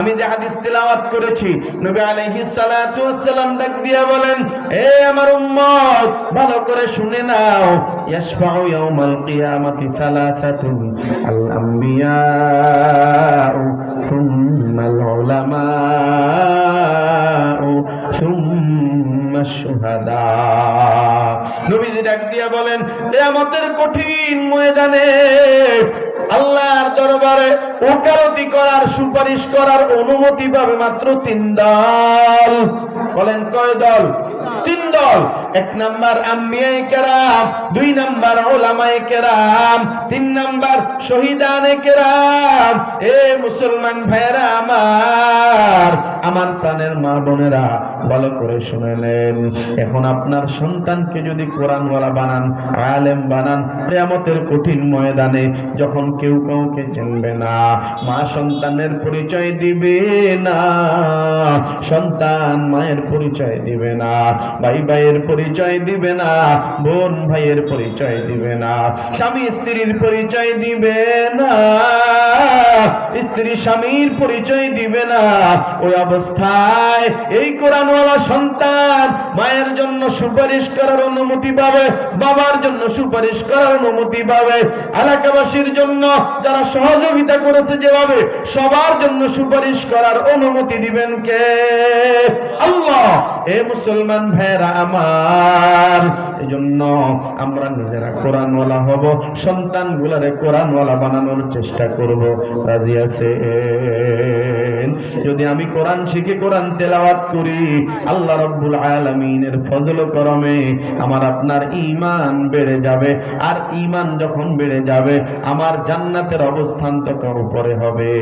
আমি যে হাদিস তেলাওয়াত করেছি, নবী আলাইহিস সালাতু ওয়াসসালাম ডাক দিয়ে বলেন, এ আমার উম্মত, ভালো করে শুনে নাও, ইয়াশফাউ ইয়াউমাল কিয়ামাতি সালাসাতুন, আল আম্বিয়াউ, সুম্মাল উলামাউ, সুম্মা শুহাদা। নবীজি ডাক দিয়ে বলেন, কিয়ামতের কঠিন ময়দানে আল্লাহর দরবারে ওকালতি করার, সুপারিশ করার অনুমতি পাবে মাত্র তিন দল। বলেন কয় দল? তিন দল। এক নাম্বার আম্বিয়াই কেরাম, দুই নাম্বার ওলামাই কেরাম, তিন নাম্বার শহীদানে কেরাম। এ মুসলমান ভাইয়েরা আমার আমার প্রাণের মা বোনেরা, ভালো করে শুনেলেন এখন আপনার সন্তানকে যদি কোরআনওয়ালা বানান, আলেম বানান, কেয়ামতের কঠিন ময়দানে যখন কেউ কাউকে চিনবে না। মা সন্তানের পরিচয় দিবে না। সন্তান মায়ের পরিচয় দিবে না। ভাই ভাইয়ের পরিচয় দিবে না। বোন ভাইয়ের পরিচয় দিবে না। স্বামী স্ত্রীর পরিচয় দিবে না। স্ত্রী স্বামীর পরিচয় দিবে না। ওই অবস্থায় এই কোরআনওয়ালা সন্তান মায়ের জন্য সুপারিশ করার অনুমতি পাবে, বাবার জন্য সুপারিশ করার অনুমতি পাবে। এলাকাবাসীর জন্য যারা সহযোগিতা করেছে যেভাবে, সবার জন্য সুপারিশ করার অনুমতি দিবেন কে? আল্লাহ! এ মুসলমান ভাইরা আমার এই জন্য আমরা নিজেরা কোরআনওয়ালা হব সন্তান গুলারে কোরআনওয়ালা বানানোর চেষ্টা করব। রাজি আছে যদি আমি কোরআন শিখে কোরআন তেলাওয়াত করি, আল্লাহ রব্বুল আলামিনের ফজল করমে আমার আপনার ঈমান বেড়ে যাবে। আর ঈমান যখন বেড়ে যাবে, আমার জান্নাতের অবস্থান তখন উপরে হবে।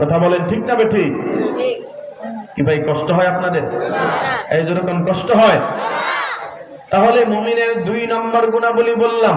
কথা বলেন ঠিক না বে ঠিক? কি ভাই, কষ্ট হয় আপনাদের? এই যেরকম কষ্ট হয়? তাহলে মুমিনের দুই নম্বর গুণাবলী বললাম।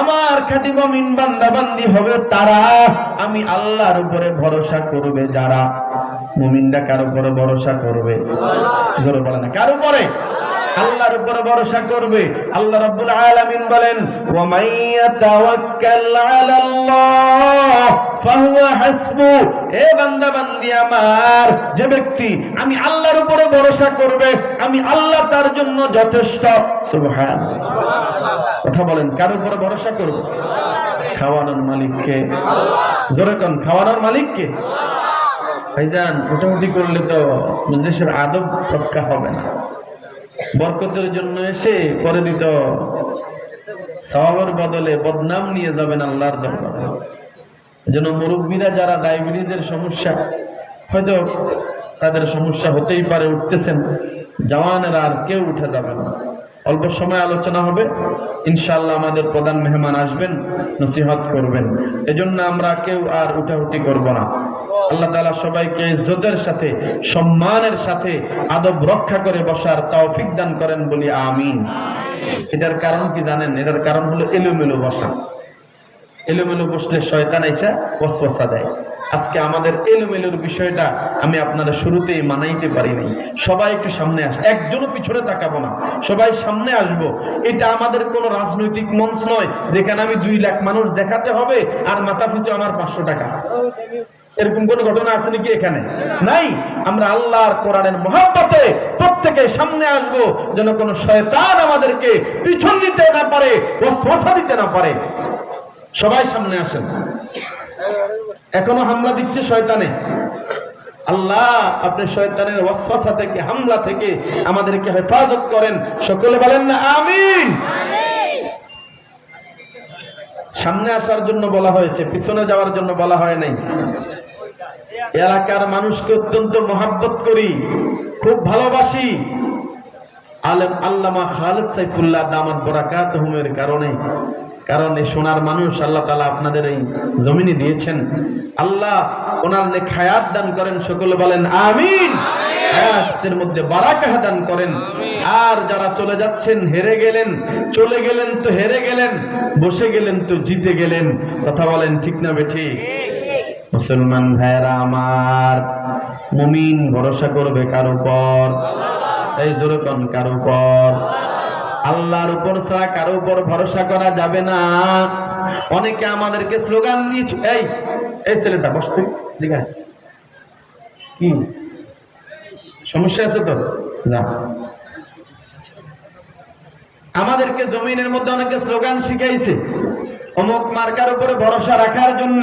আমার খাঁটি মুমিন বান্দা বান্দি হবে তারা। আমি আল্লাহর উপরে ভরসা করবে যারা। মুমিনরা কার উপরে ভরসা করবে? জোরে বলে না, কার উপরে? আল্লাহর উপরে ভরসা করবে। আল্লাহ রাব্বুল আলামিন বলেন আলাল্লাহ ফাহুয়া হাসবু। বান্দা বান্দি আমার, যে ব্যক্তি আমি আল্লাহর উপরে ভরসা করবে, আমি আল্লাহ তার জন্য যথেষ্ট। সুবহানাল্লাহ। কথা বলেন, কার উপরে ভরসা করব খাওয়ানোর মালিককে জোরে কোন, খাওয়ানোর মালিককে ভাইজান মোটামুটি করলে তো মজলিসের আদব রক্ষা হবে না। বরকতের জন্য এসে পরে দিত সওয়াবের বদলে বদনাম নিয়ে যাবেন আল্লাহর দরবারে। যেন মুরব্বীরা যারা ডায়াবেটিসের সমস্যা, হয়তো তাদের সমস্যা হতেই পারে, উঠতেছেন, জওয়ানেরা আর কেউ উঠে যাবে না। অল্প সময় আলোচনা হবে। ইনশাল্লাহ আমাদের প্রধান মেহমান আসবেন, নসিহত করবেন। এজন্য আমরা কেউ আর উঠাউটি করব না। আল্লাহ তালা সবাইকে ইজ্জতের সাথে, সম্মানের সাথে আদব রক্ষা করে বসার তৌফিক দান করেন বলি আমিন। এটার কারণ কি জানেন? এটার কারণ হলো এলোমেলো বসা। এলোমেলো বসলে শয়তান এসে ওয়াসওয়াসা দেয়। আজকে আমাদের এলোমেলোর বিষয়টা আমি আপনারা শুরুতেই মানাইতে পারি নাই। সবাই একটু সামনে আস একজনও পিছনে তাকাবো না। সবাই সামনে আসব। এটা আমাদের কোনো রাজনৈতিক মঞ্চ নয়, যেখানে আমি দুই লাখ মানুষ দেখাতে হবে আর মাথা পিছু আমার পাঁচশো টাকা। এরকম কোন ঘটনা আছে নাকি এখানে? নাই। আমরা আল্লাহর কোরআনের মহাব্বতে প্রত্যেকে সামনে আসব, যেন কোনো শয়তান আমাদেরকে পিছন দিতে না পারে, ওয়াসওয়াসা দিতে না পারে। সবাই সামনে আসেন। এখনও হামলা দিচ্ছে শয়তানে। আল্লাহ আপনি শয়তানের ওয়াসওয়াসা থেকে হামলা থেকে আমাদেরকে হেফাজত করেন। সকলে বলেন না আমিন। সামনে আসার জন্য বলা হয়েছে পিছনে যাওয়ার জন্য বলা হয় নাই। এলাকার মানুষকে অত্যন্ত মহাব্বত করি খুব ভালোবাসি। আলেম আল্লামা খালেদ সাইফুল্লাহ দামাত বরাকাত হুমের কারণে, কারণ এই সোনার মানুষ আল্লাহ তালা আপনাদের এই জমিনে দিয়েছেন। আল্লাহ ওনার খায়াত দান করেন, সকলে বলেন আমিন। হায়াতের মধ্যে দান করেন। আর যারা চলে যাচ্ছেন, হেরে গেলেন, চলে গেলেন তো হেরে গেলেন, বসে গেলেন তো জিতে গেলেন, কথা বলেন ঠিক না বেঠি? মুসলমান ভাইরা আমার, মুমিন ভরসা করবে কার উপর আল্লাহর উপর ছাড়া কারও উপর ভরসা করা যাবে না। অনেকে আমাদেরকে স্লোগান দিয়ে এই এই ছেলেটা বসতে কি? সমস্যা আছে তো? যা। আমাদেরকে জমিনের মধ্যে অনেকে স্লোগান শিখাইছে, অমুক মার্কার উপরে ভরসা রাখার জন্য,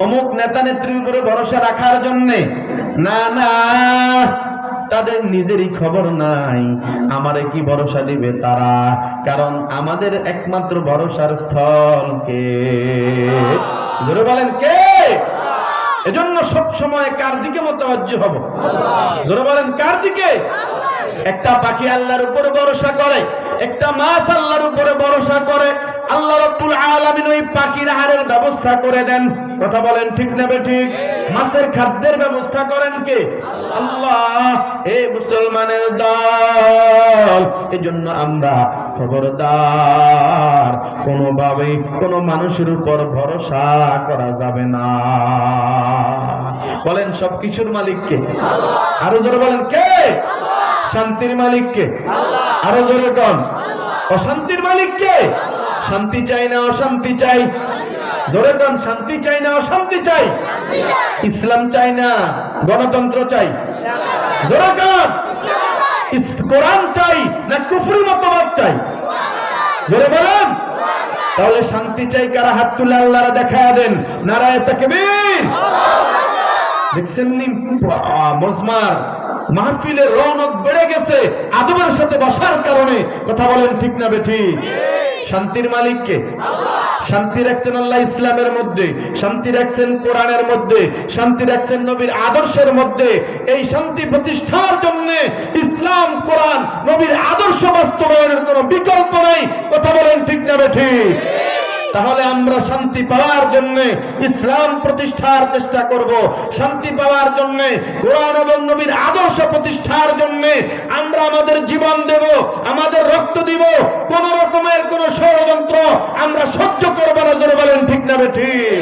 অমুক নেতা নেত্রীর উপরে ভরসা রাখার জন্য। না না। তাদের নিজেরই খবর নাই। আমারে কি ভরসা দিবে তারা? কারণ আমাদের একমাত্র ভরসার স্থল কে? জোরে বলেন কে? এজন্য সব সময় কার দিকে মতবাজ্য হব? জোরে বলেন কার দিকে? একটা পাখি আল্লাহর উপরে ভরসা করে, একটা মাছ আল্লাহর উপরে ভরসা করে আল্লাহ রব্বুল আলামিন ওই পাখির আহারের ব্যবস্থা করে দেন। কথা বলেন ঠিক নেবে ঠিক? মাছের খাদ্যের ব্যবস্থা করেন কে? আল্লাহ হে মুসলমানের দল। এজন্য আমরা খবরদার। কোনোভাবেই কোনো মানুষের উপর ভরসা করা যাবে না। বলেন সব সবকিছুর মালিককে। আরও জোরে বলেন কে? শান্তির মালিককে। আরও জোরে কন। অশান্তির মালিক কে? শান্তি চাই না, অশান্তি চাই। জোরে কন, শান্তি চাই না, অশান্তি চাই। ইসলাম চাই না, গণতন্ত্র চাই। জোরে কন। কোরআন চাই না কুফরি মতবাদ চাই? জোরে বলেন। তাহলে শান্তি চাই কারা? হাত তুলে আল্লাহরা দেখা দেন। নারায় তাকবীর। দেখছেন মজমার। মাহফিলের রৌনক বেড়ে গেছে আদবের সাথে বসার কারণে। কথা বলেন ঠিক না বেঠি শান্তির মালিককে। শান্তি রাখছেন আল্লাহ ইসলামের মধ্যে, শান্তি রাখছেন কোরআনের মধ্যে, শান্তি রাখছেন নবীর আদর্শের মধ্যে। এই শান্তি প্রতিষ্ঠার জন্য ইসলাম, কোরআন নবীর আদর্শ বাস্তবায়নের কোনো বিকল্প নাই। কথা বলেন ঠিক না বেঠি তাহলে আমরা শান্তি পাওয়ার জন্য ইসলাম প্রতিষ্ঠার চেষ্টা করব। শান্তি পাওয়ার জন্য কোরআন এবং নবীর আদর্শ প্রতিষ্ঠার জন্য আমরা আমাদের জীবন দেব আমাদের রক্ত দিব কোন রকমের কোন ষড়যন্ত্র আমরা সহ্য করব না জোরে বলেন ঠিক না ঠিক?